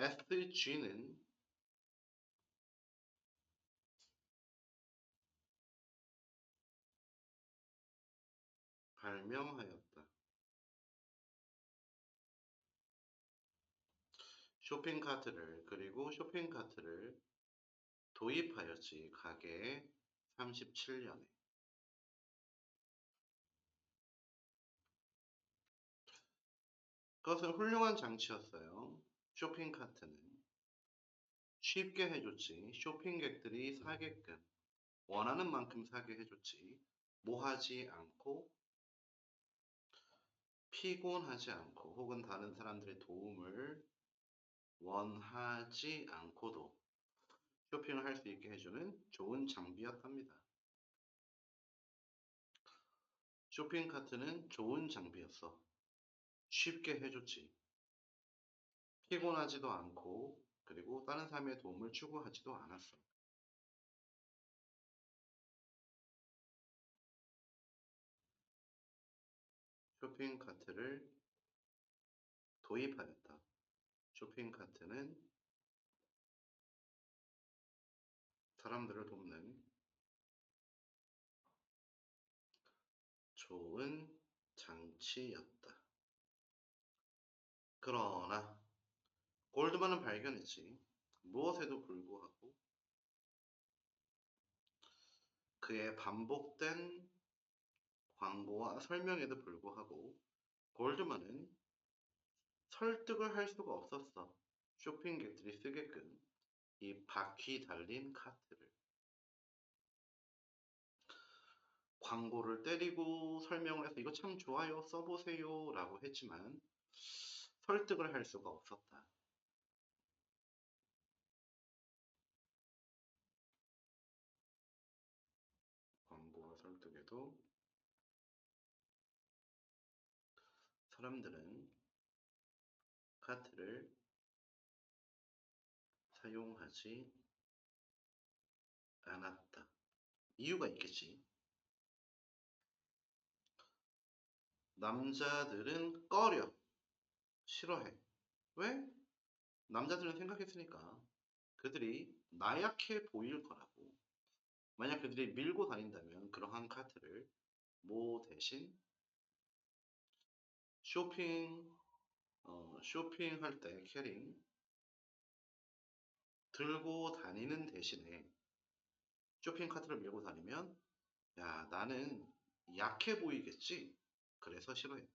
SG는 발명하였다. 쇼핑카트를 그리고 쇼핑카트를 도입하였지 가게에 37년에 그것은 훌륭한 장치였어요. 쇼핑 카트는 쉽게 해줬지 쇼핑객들이 사게끔 원하는 만큼 사게 해줬지 뭐하지 않고 피곤하지 않고 혹은 다른 사람들의 도움을 원하지 않고도 쇼핑을 할 수 있게 해주는 좋은 장비였답니다. 쇼핑 카트는 좋은 장비였어. 쉽게 해줬지. 피곤하지도 않고 그리고 다른 사람의 도움을 추구하지도 않았어. 쇼핑 카트를 도입하였다. 쇼핑 카트는 사람들을 돕는 좋은 장치였다. 그러나 골드만은 발견했지. 무엇에도 불구하고 그의 반복된 광고와 설명에도 불구하고 골드만은 설득을 할 수가 없었어. 쇼핑 객들이 쓰게끔 이 바퀴 달린 카트를 광고를 때리고 설명을 해서 이거 참 좋아요 써보세요 라고 했지만 설득을 할 수가 없었다. 설득에도 사람들은 카트를 사용하지 않았다. 이유가 있겠지. 남자들은 꺼려. 싫어해. 왜? 남자들은 생각했으니까 그들이 나약해 보일 거라고. 만약 그들이 밀고 다닌다면 그러한 카트를 뭐 대신 쇼핑 어, 쇼핑할 때 캐링 들고 다니는 대신에 쇼핑 카트를 밀고 다니면 야 나는 약해 보이겠지? 그래서 싫어했다.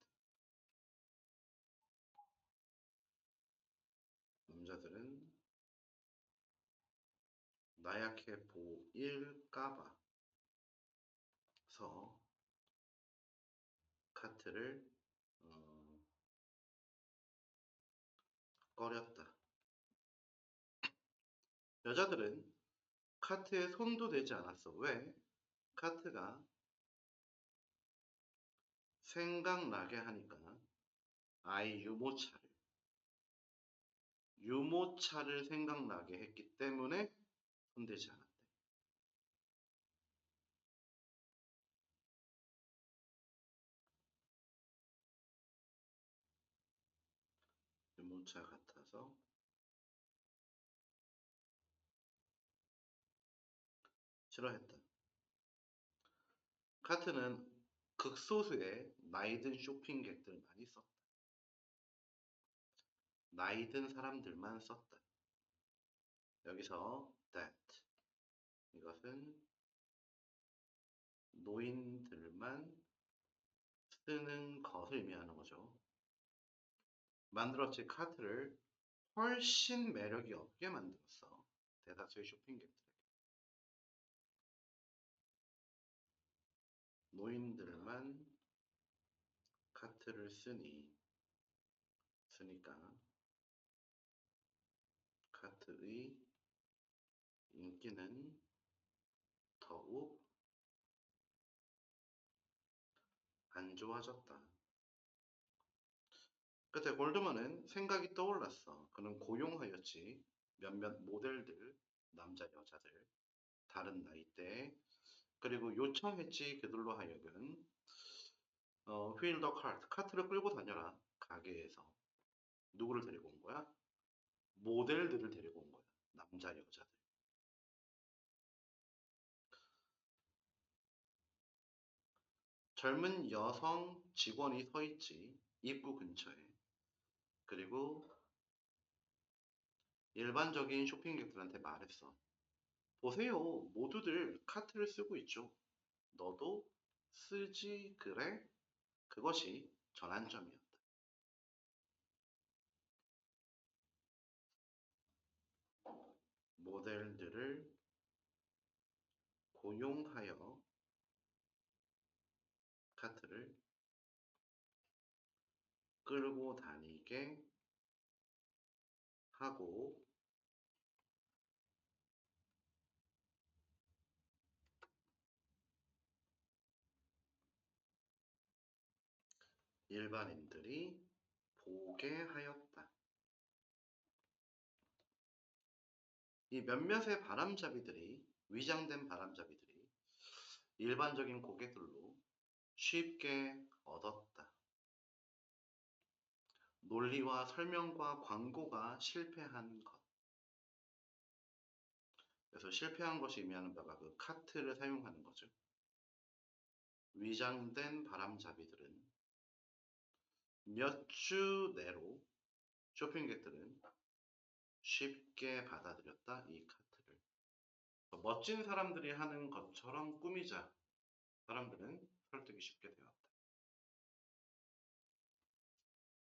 남자들은 나약해 보일까봐 서 카트를 어, 꺼렸다. 여자들은 카트에 손도 대지 않았어. 왜? 카트가 생각나게 하니까 아이 유모차를 유모차를 생각나게 했기 때문에 손대지 않았대. 유모차 같아서 싫어했다. 카트는 극소수의 나이든 쇼핑객들 많이 썼다. 나이든 사람들만 썼다. 여기서 that 이것은 노인들만 쓰는 것을 의미하는 거죠. 만들었지 카트를 훨씬 매력이 없게 만들었어. 대다수의 쇼핑객들에게. 노인들만 카트를 쓰니 쓰니까 카트의 인기는 더욱 안 좋아졌다. 끝에 골드만은 생각이 떠올랐어. 그는 고용하였지. 몇몇 모델들, 남자, 여자들, 다른 나이대, 그리고 요청했지. 그들로 하여금 어, 휠더 카트, 카트를 끌고 다녀라. 가게에서. 누구를 데리고 온 거야? 모델들을 데리고 온 거야. 남자, 여자들. 젊은 여성 직원이 서 있지. 입구 근처에. 그리고 일반적인 쇼핑객들한테 말했어. 보세요. 모두들 카트를 쓰고 있죠. 너도 쓰지 그래? 그것이 전환점이었다. 모델들을 고용하여 카트를 끌고 다니게 하고 일반인들이 보게 하였다. 이 몇몇의 바람잡이들이 위장된 바람잡이들이 일반적인 고객들로 쉽게 얻었다. 논리와 설명과 광고가 실패한 것. 그래서 실패한 것이 의미하는 바가 그 카트를 사용하는 거죠. 위장된 바람잡이들은 몇 주 내로 쇼핑객들은 쉽게 받아들였다 이 카트를. 멋진 사람들이 하는 것처럼 꾸미자 사람들은 설득이 쉽게 되었다.